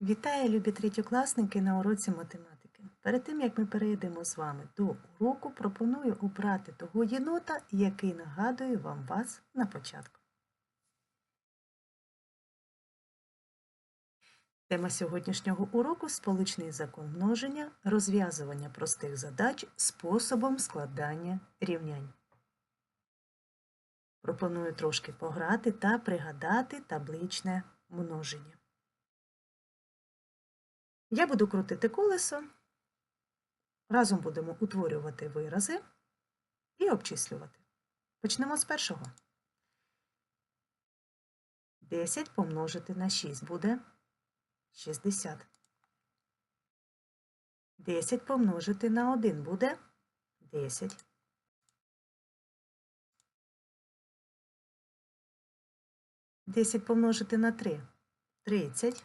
Вітаю, любі третьокласники на уроці математики. Перед тим, як ми перейдемо з вами до уроку, пропоную обрати того єнота, який нагадує вам вас на початку. Тема сьогоднішнього уроку сполучний закон множення, розв'язування простих задач способом складання рівнянь. Пропоную трошки пограти та пригадати табличне множення. Я буду крутити колесо. Разом будемо утворювати вирази і обчислювати. Почнемо з першого. 10 помножити на 6 буде 60. 10 помножити на 1 буде 10. 10 помножити на 3 30.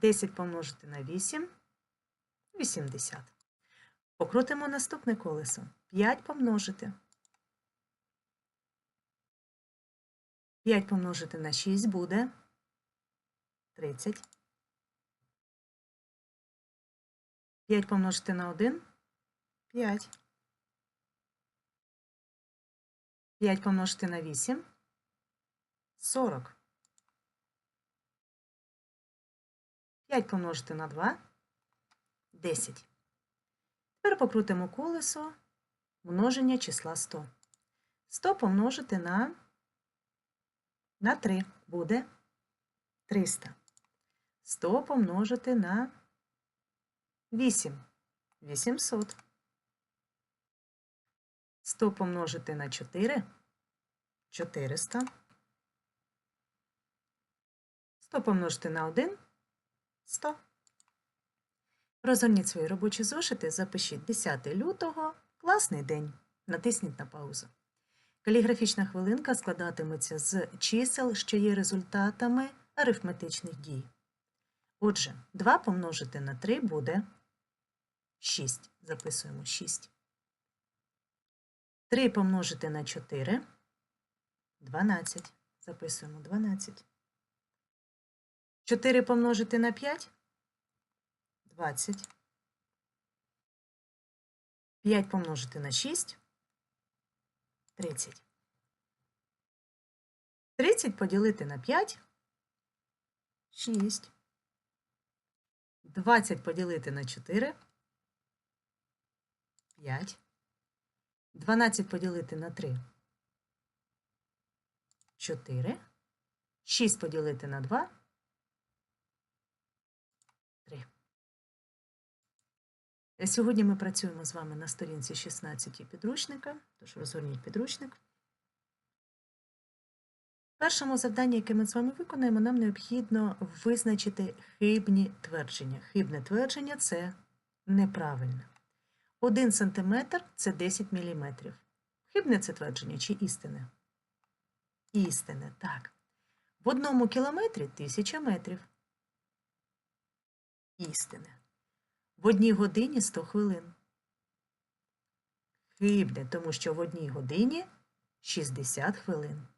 10 помножити на 8 80. Покрутимо наступне колесо. 5 помножити. 5 помножити на 6 буде 30. 5 помножити на 1 5. 5 помножити на 8 40. 5 помножити на 2 10. Тепер покрутимо колесо множення числа 100. 100 помножити на, на 3 буде 300. 100 помножити на 8 800. 100 помножити на 4 400. 100 помножити на 1 100. Розгорніть свої робочі зошити, запишіть 10 лютого, класний день. Натисніть на паузу. Каліграфічна хвилинка складатиметься з чисел, що є результатами арифметичних дій. Отже, 2 помножити на 3 буде 6. Записуємо 6. 3 помножити на 4 12. Записуємо 12. 4 помножити на 5 20. 5 помножити на 6 30. 30 поділити на 5 6. 20 поділити на 4 5. 12 поділити на 3 4. 6 поділити на 2 3. Сьогодні ми працюємо з вами на сторінці 16 підручника, тож розгорніть підручник. В першому завданні, яке ми з вами виконаємо, нам необхідно визначити хибні твердження. Хибне твердження це неправильне. 1 см це 10 мм. Хибне це твердження чи істине? Істине, так. В одному кілометрі 1000 метрів. Істине. В одній годині 100 хвилин. Хибне, тому що в одній годині 60 хвилин.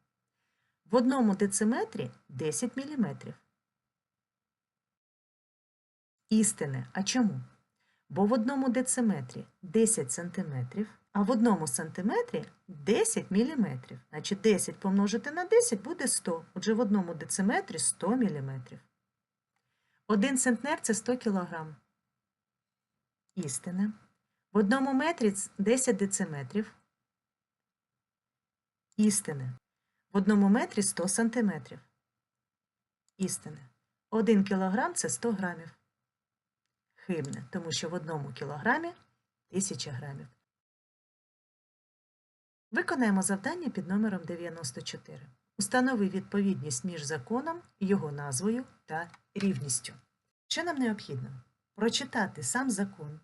В одному дециметрі 10 мм. Істине. А чому? Бо в одному дециметрі 10 см, а в одному сантиметрі 10 мм. Значить 10 помножити на 10 буде 100. Отже, в одному дециметрі 100 мм. Один центнер це 100 кг. Істина. В одному метрі 10 дециметрів. Істине. В одному метрі 100 сантиметрів. Істине. Один кілограм це 100 грамів. Хибне, тому що в одному кілограмі 1000 грамів. Виконаємо завдання під номером 94. Установи відповідність між законом, його назвою та рівністю. Що нам необхідно? Прочитати сам закон,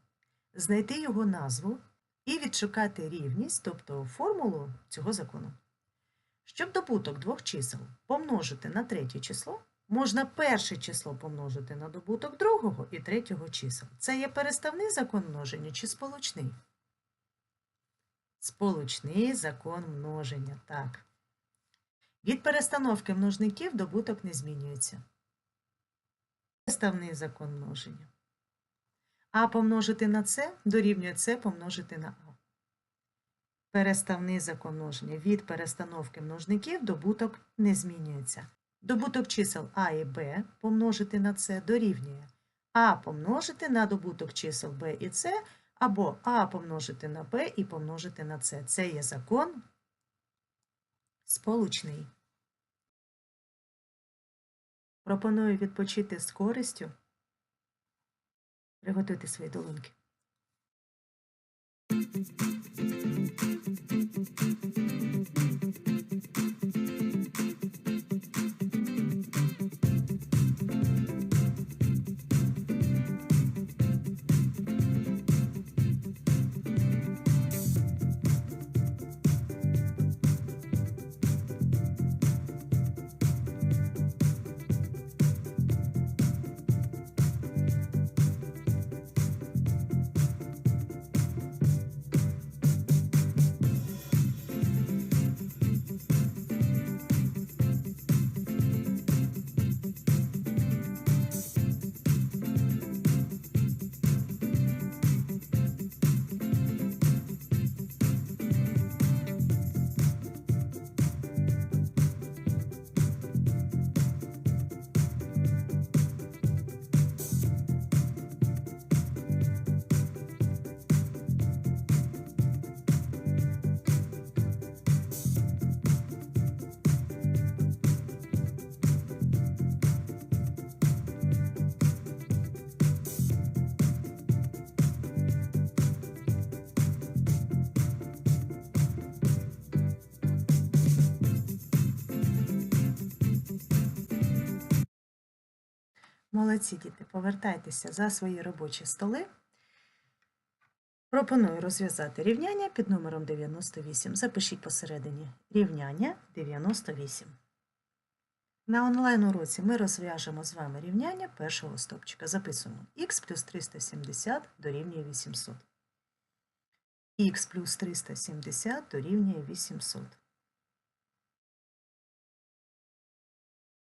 знайти його назву і відшукати рівність, тобто формулу цього закону. Щоб добуток двох чисел помножити на третє число, можна перше число помножити на добуток другого і третього чисел. Це є переставний закон множення чи сполучний? Сполучний закон множення, так. Від перестановки множників добуток не змінюється. Переставний закон множення. А помножити на С дорівнює С помножити на А. Переставний закон множення. Від перестановки множників добуток не змінюється. Добуток чисел А і Б помножити на С дорівнює А помножити на добуток чисел Б і С, або А помножити на Б і помножити на С. Це є закон сполучний. Пропоную відпочити з користю. Приготуйте свої долоньки. Молодці діти, повертайтеся за свої робочі столи. Пропоную розв'язати рівняння під номером 98. Запишіть посередині рівняння 98. На онлайн-уроці ми розв'яжемо з вами рівняння першого стопчика. Записуємо х плюс 370 дорівнює 800. х плюс 370 дорівнює 800.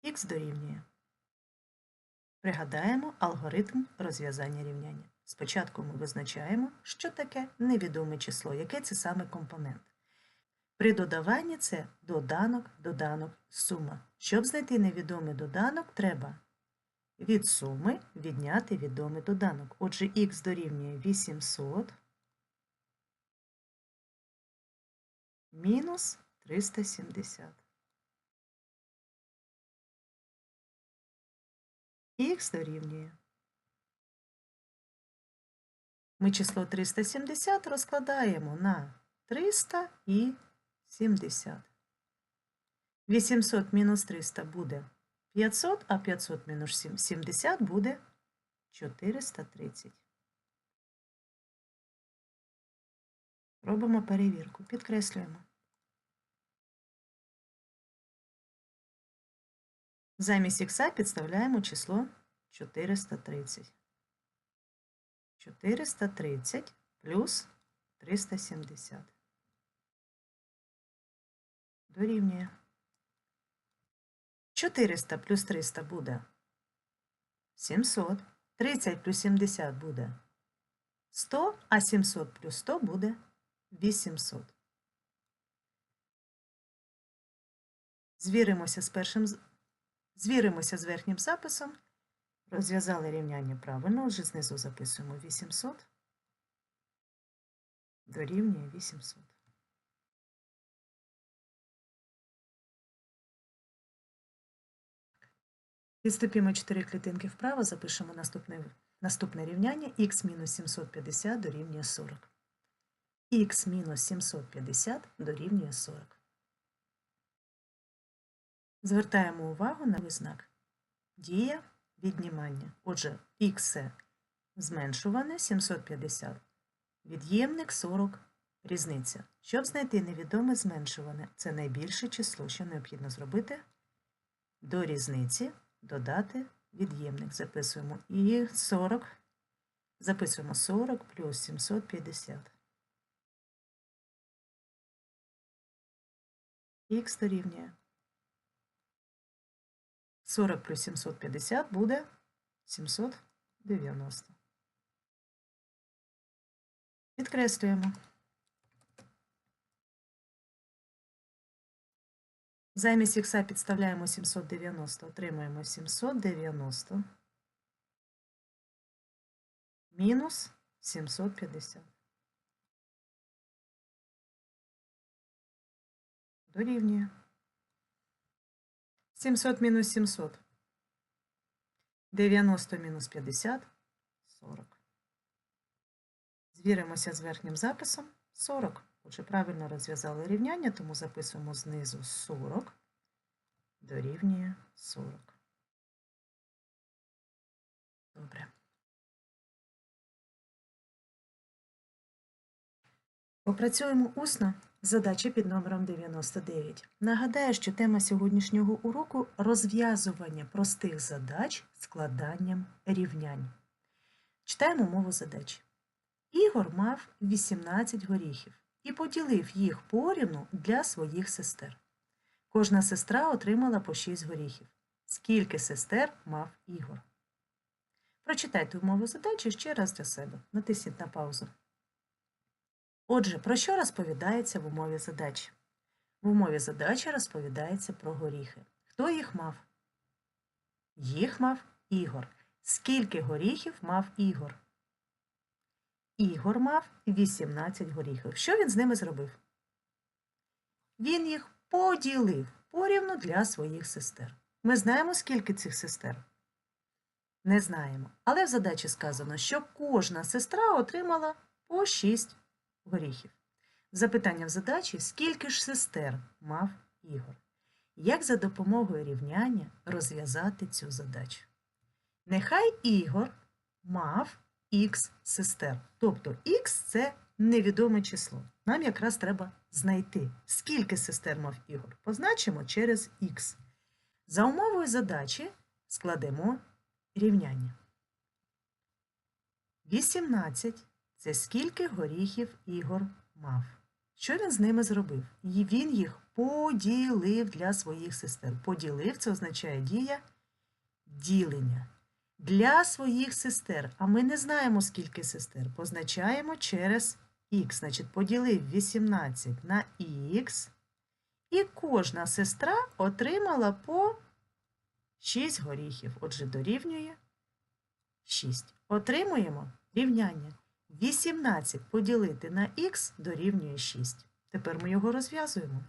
х дорівнює. Пригадаємо алгоритм розв'язання рівняння. Спочатку ми визначаємо, що таке невідоме число, яке це саме компонент. При додаванні це доданок, доданок, сума. Щоб знайти невідомий доданок, треба від суми відняти відомий доданок. Отже, х дорівнює 800 мінус 370. Х дорівнює. Ми число 370 розкладаємо на 300 і 70. 800 мінус 300 буде 500, а 500 мінус 70 буде 430. Робимо перевірку. Підкреслюємо. Замість х підставляємо число 430. 430 плюс 370. Дорівнює. 400 плюс 300 буде 700. 30 плюс 70 буде 100, а 700 плюс 100 буде 800. Звіримося з першим Звіримося з верхнім записом. Розв'язали рівняння правильно, отже, знизу записуємо 800, дорівнює 800. Відступімо 4 клітинки вправо, запишемо наступне, наступне рівняння х мінус 750 дорівнює 40. х мінус 750 дорівнює 40. Звертаємо увагу на знак дія віднімання. Отже, х зменшуване 750, від'ємник 40 різниця. Щоб знайти невідоме зменшуване, це найбільше число, що необхідно зробити до різниці додати від'ємник. Записуємо і 40, записуємо 40 плюс 750. Х дорівнює 40 плюс 750 буде 790. Підкреслюємо. Замість ікса підставляємо 790, отримуємо 790 мінус 750. Дорівнює. 700 мінус 700. 90 мінус 50 40. Звіримося з верхнім записом 40. Отже, правильно розв'язали рівняння, тому записуємо знизу 40 дорівнює 40. Добре. Попрацюємо усно. Задача під номером 99. Нагадаю, що тема сьогоднішнього уроку розв'язування простих задач складанням рівнянь. Читаємо мову задач. Ігор мав 18 горіхів і поділив їх порівну для своїх сестер. Кожна сестра отримала по 6 горіхів. Скільки сестер мав Ігор? Прочитайте умову задачі ще раз для себе. Натисніть на паузу. Отже, про що розповідається в умові задачі? В умові задачі розповідається про горіхи. Хто їх мав? Їх мав Ігор. Скільки горіхів мав Ігор? Ігор мав 18 горіхів. Що він з ними зробив? Він їх поділив порівну для своїх сестер. Ми знаємо, скільки цих сестер? Не знаємо. Але в задачі сказано, що кожна сестра отримала по 6 горіхів. Запитання в задачі, скільки ж сестер мав Ігор? Як за допомогою рівняння розв'язати цю задачу? Нехай Ігор мав х сестер. Тобто х це невідоме число. Нам якраз треба знайти, скільки сестер мав Ігор. Позначимо через х. За умовою задачі складемо рівняння. 18 це скільки горіхів Ігор мав. Що він з ними зробив? І Він їх поділив для своїх сестер. Поділив це означає дія ділення. Для своїх сестер, а ми не знаємо, скільки сестер, позначаємо через х. Значить, поділив 18 на х, і кожна сестра отримала по 6 горіхів. Отже, дорівнює 6. Отримуємо рівняння. 18 поділити на х дорівнює 6. Тепер ми його розв'язуємо.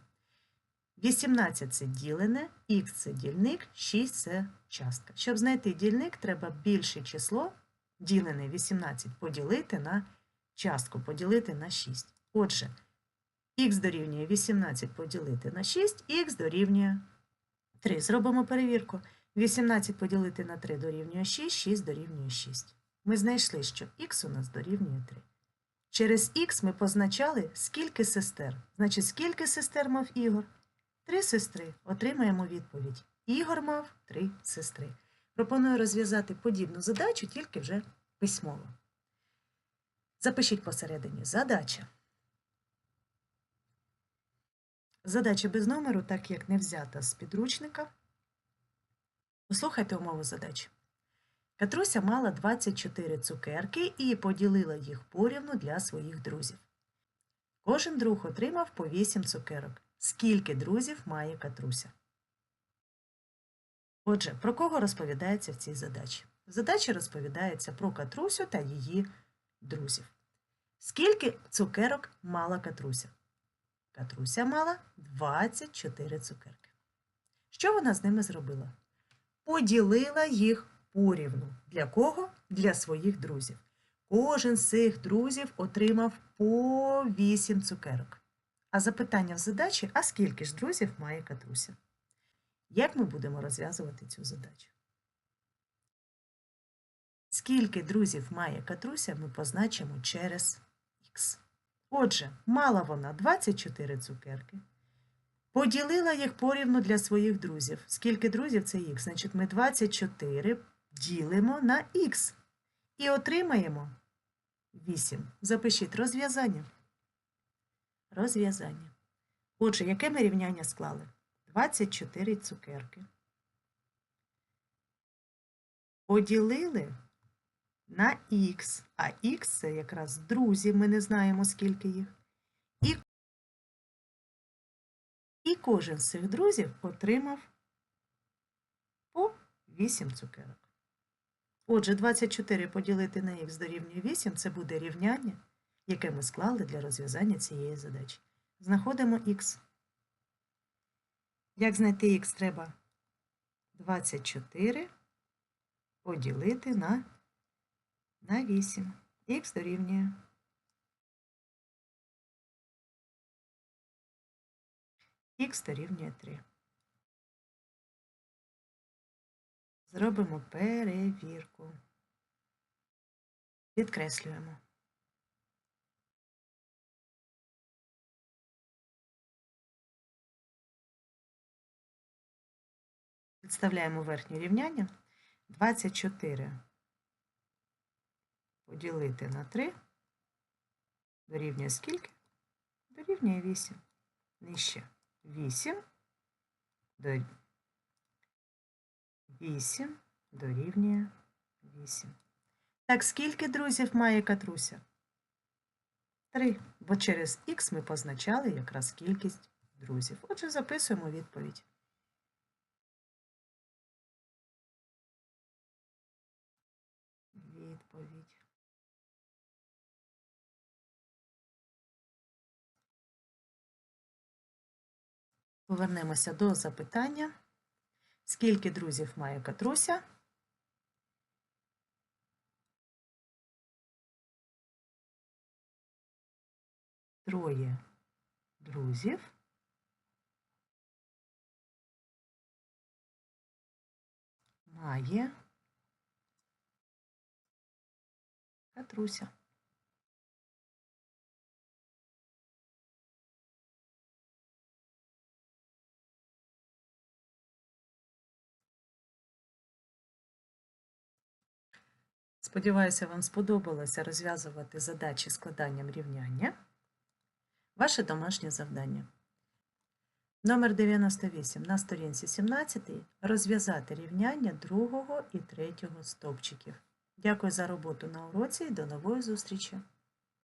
18 це ділене, х це дільник, 6 це частка. Щоб знайти дільник, треба більше число, ділене 18, поділити на частку, поділити на 6. Отже, х дорівнює 18 поділити на 6, х дорівнює 3. Зробимо перевірку. 18 поділити на 3 дорівнює 6, 6 дорівнює 6. Ми знайшли, що х у нас дорівнює 3. Через х ми позначали, скільки сестер. Значить, скільки сестер мав Ігор? Три сестри. Отримаємо відповідь. Ігор мав три сестри. Пропоную розв'язати подібну задачу, тільки вже письмово. Запишіть посередині задача. Задача без номеру, так як не взята з підручника. Послухайте умову задачі. Катруся мала 24 цукерки і поділила їх порівну для своїх друзів. Кожен друг отримав по 8 цукерок. Скільки друзів має Катруся? Отже, про кого розповідається в цій задачі? В задачі розповідається про Катрусю та її друзів. Скільки цукерок мала Катруся? Катруся мала 24 цукерки. Що вона з ними зробила? Поділила їх порівну. Для кого? Для своїх друзів. Кожен з цих друзів отримав по 8 цукерок. А запитання в задачі, а скільки ж друзів має Катруся? Як ми будемо розв'язувати цю задачу? Скільки друзів має Катруся, ми позначимо через х. Отже, мала вона 24 цукерки. Поділила їх порівну для своїх друзів. Скільки друзів це х? Значить, ми 24 ділимо на х і отримаємо 8. Запишіть розв'язання. Розв'язання. Отже, яке ми рівняння склали? 24 цукерки. поділили на х, а х це якраз друзі, ми не знаємо, скільки їх. І, і кожен з цих друзів отримав по 8 цукерок. Отже, 24 поділити на х дорівнює 8 це буде рівняння, яке ми склали для розв'язання цієї задачі. Знаходимо х. Як знайти х треба? 24 поділити на, на 8. Х дорівнює. Х дорівнює 3. Зробимо перевірку. Підкреслюємо. Підставляємо верхнє рівняння. 24 поділити на 3 дорівнює скільки? Дорівнює 8. Нижче 8 до 8 дорівнює 8. Так, скільки друзів має Катруся? 3. Бо через х ми позначали якраз кількість друзів. Отже, записуємо відповідь. Відповідь. Повернемося до запитання. Скільки друзів має Катруся? Троє друзів. Має Катруся. Сподіваюся, вам сподобалося розв'язувати задачі складанням рівняння. Ваше домашнє завдання. Номер 98 на сторінці 17 розв'язати рівняння другого і третього стовпчиків. Дякую за роботу на уроці і до нової зустрічі!